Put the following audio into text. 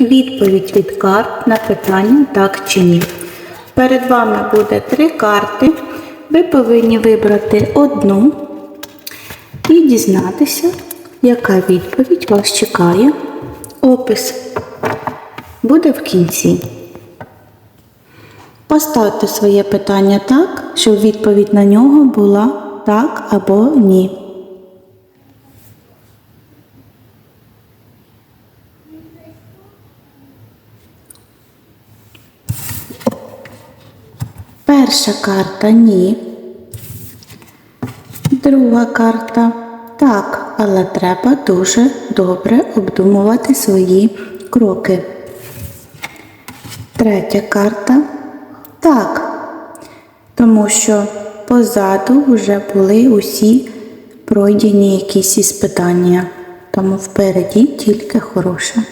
відповідь від карт на питання так чи ні. Перед вами буде три карти. Ви повинні вибрати одну і дізнатися, яка відповідь вас чекає. Опис буде в кінці. Поставте своє питання так, щоб відповідь на нього була так або ні. Перша карта ні. Друга карта так, але треба дуже добре обдумувати свої кроки. Третя карта так, тому що позаду вже були усі пройдені якісь іспитання, тому впереді тільки хороше.